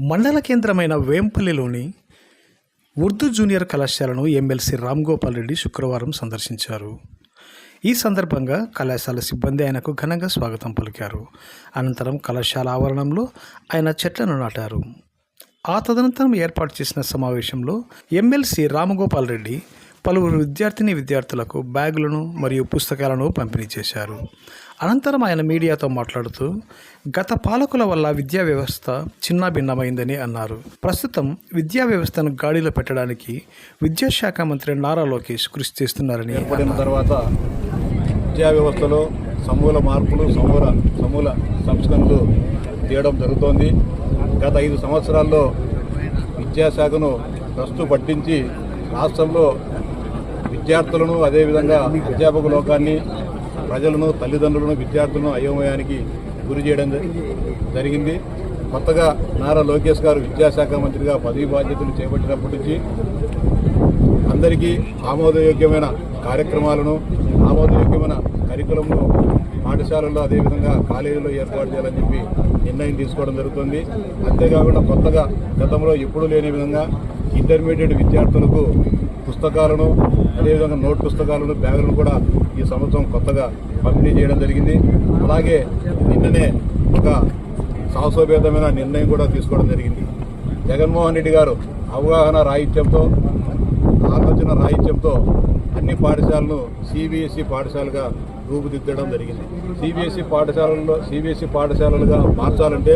మండల కేంద్రమైన వేంపల్లిలోని ఉర్దూ జూనియర్ కళాశాలను ఎమ్మెల్సీ రామ్ గోపాల్ రెడ్డి శుక్రవారం సందర్శించారు. ఈ సందర్భంగా కళాశాల సిబ్బంది ఆయనకు ఘనంగా స్వాగతం పలికారు. అనంతరం కళాశాల ఆవరణంలో ఆయన చెట్లను నాటారు. ఆ తదనంతరం ఏర్పాటు చేసిన సమావేశంలో ఎమ్మెల్సీ రామగోపాల్ రెడ్డి పలువురు విద్యార్థిని విద్యార్థులకు బ్యాగులను మరియు పుస్తకాలను పంపిణీ చేశారు. అనంతరం ఆయన మీడియాతో మాట్లాడుతూ గత పాలకుల వల్ల విద్యా వ్యవస్థ చిన్నాభిన్నమైందని అన్నారు. ప్రస్తుతం విద్యా వ్యవస్థను గాడిలో పెట్టడానికి విద్యాశాఖ మంత్రి నారా లోకేష్ కృషి చేస్తున్నారని ఏర్పడిన తర్వాత విద్యా వ్యవస్థలో సమూల మార్పులు సమూల సమూల సంస్కరణలు తీయడం జరుగుతోంది. గత ఐదు సంవత్సరాల్లో విద్యాశాఖను ప్రస్తు పట్టించి రాష్ట్రంలో విద్యార్థులను అదేవిధంగా అధ్యాపక లోకాన్ని ప్రజలను తల్లిదండ్రులను విద్యార్థులను అయోమయానికి గురి చేయడం జరిగింది. కొత్తగా నారా లోకేష్ గారు విద్యాశాఖ మంత్రిగా పదవి బాధ్యతలు చేపట్టినప్పటి నుంచి అందరికీ ఆమోదయోగ్యమైన కార్యక్రమాలను ఆమోదయోగ్యమైన కరికులంలో పాఠశాలల్లో అదేవిధంగా కాలేజీలో ఏర్పాటు చేయాలని చెప్పి నిర్ణయం తీసుకోవడం జరుగుతుంది. అంతేకాకుండా కొత్తగా గతంలో ఎప్పుడూ లేని విధంగా ఇంటర్మీడియట్ విద్యార్థులకు పుస్తకాలను అదేవిధంగా నోట్ పుస్తకాలను బ్యాగులను కూడా ఈ సంవత్సరం కొత్తగా పంపిణీ చేయడం జరిగింది. అలాగే నిన్ననే ఒక సాహసోపేతమైన నిర్ణయం కూడా తీసుకోవడం జరిగింది. జగన్మోహన్ రెడ్డి గారు అవగాహన రాహిత్యంతో ఆలోచన రాహిత్యంతో అన్ని పాఠశాలను సిబిఎస్ఈ పాఠశాలగా రూపుదిద్దడం జరిగింది. సిబిఎస్ఈ పాఠశాలల్లో సిబిఎస్ఈ పాఠశాలలుగా మార్చాలంటే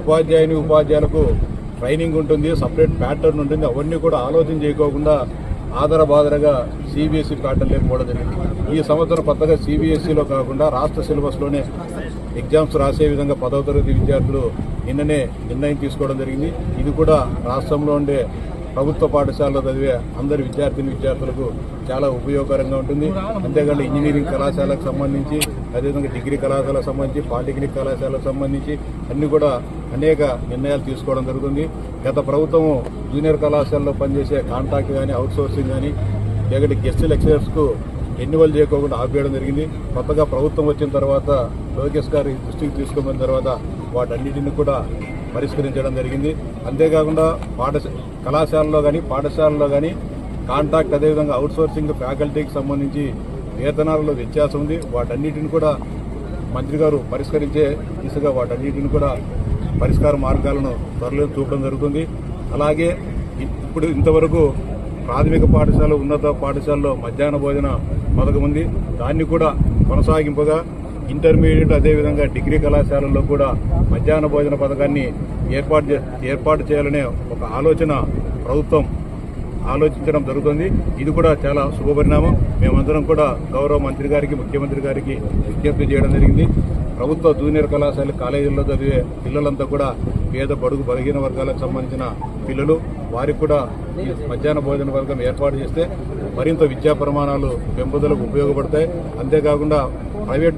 ఉపాధ్యాయుని ఉపాధ్యాయులకు ట్రైనింగ్ ఉంటుంది సపరేట్ ప్యాటర్న్ ఉంటుంది. అవన్నీ కూడా ఆలోచన చేయకోకుండా ఆధార సిబిఎస్ఈ ప్యాటర్న్ లేకపోవడం జరిగింది. ఈ సంవత్సరం కొత్తగా సిబిఎస్ఈలో కాకుండా రాష్ట్ర సిలబస్లోనే ఎగ్జామ్స్ రాసే విధంగా పదవ తరగతి విద్యార్థులు నిన్ననే నిర్ణయం తీసుకోవడం జరిగింది. ఇది కూడా రాష్ట్రంలో ఉండే ప్రభుత్వ పాఠశాలలో చదివే అందరి విద్యార్థిని విద్యార్థులకు చాలా ఉపయోగకరంగా ఉంటుంది. అంతేకాకుండా ఇంజనీరింగ్ కళాశాలకు సంబంధించి అదేవిధంగా డిగ్రీ కళాశాలకు సంబంధించి పాలిటెక్నిక్ కళాశాలకు సంబంధించి అన్ని కూడా అనేక నిర్ణయాలు తీసుకోవడం జరుగుతుంది. గత ప్రభుత్వము జూనియర్ కళాశాలలో పనిచేసే కాంట్రాక్ట్ కానీ అవుట్సోర్సింగ్ కానీ లేకపోతే గెస్ట్ లెక్చరర్స్కు ఎన్నివల్ చేయకోకుండా ఆపేయడం జరిగింది. కొత్తగా ప్రభుత్వం వచ్చిన తర్వాత లోకేష్ గారి దృష్టికి తీసుకోమన్న తర్వాత వాటన్నిటిని కూడా పరిష్కరించడం జరిగింది. అంతేకాకుండా పాఠశ కళాశాలలో కానీ పాఠశాలలో కానీ కాంట్రాక్ట్ అదేవిధంగా అవుట్సోర్సింగ్ ఫ్యాకల్టీకి సంబంధించి వేతనాలలో వ్యత్యాసం ఉంది. వాటన్నిటిని కూడా మంత్రి గారు పరిష్కరించే దిశగా వాటన్నిటిని కూడా పరిష్కార మార్గాలను త్వరలో చూపడం జరుగుతుంది. అలాగే ఇప్పుడు ఇంతవరకు ప్రాథమిక పాఠశాల ఉన్నత పాఠశాలలో మధ్యాహ్న భోజన పథకం ఉంది. దాన్ని కూడా కొనసాగింపుగా ఇంటర్మీడియట్ అదేవిధంగా డిగ్రీ కళాశాలల్లో కూడా మధ్యాహ్న భోజన పథకాన్ని ఏర్పాటు చే- ఏర్పాటు చేయాలనే ఒక ఆలోచన ప్రభుత్వం ఆలోచించడం జరుగుతుంది. ఇది కూడా చాలా శుభపరిణామం. మేమందరం కూడా గౌరవ మంత్రి గారికి ముఖ్యమంత్రి గారికి విజ్ఞప్తి చేయడం జరిగింది. ప్రభుత్వ జూనియర్ కళాశాల కాలేజీల్లో చదివే పిల్లలంతా కూడా పేద బడుగు బలహీన వర్గాలకు సంబంధించిన పిల్లలు వారికి కూడా ఈ మధ్యాహ్న భోజన పథకం ఏర్పాటు చేస్తే మరింత విద్యా ప్రమాణాలు పెంపుదలకు ఉపయోగపడతాయి. అంతేకాకుండా ప్రైవేట్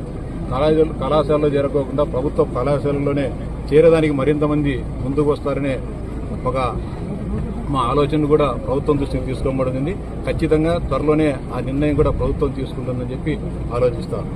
కళాశాల కళాశాలలో చేరుకోకుండా ప్రభుత్వ కళాశాలలోనే చేరేదానికి మరింత మంది ముందుకు వస్తారనే ఒక మా ఆలోచన కూడా ప్రభుత్వం దృష్టికి తీసుకోబడింది. ఖచ్చితంగా త్వరలోనే ఆ నిర్ణయం కూడా ప్రభుత్వం తీసుకుంటుందని చెప్పి ఆలోచిస్తాను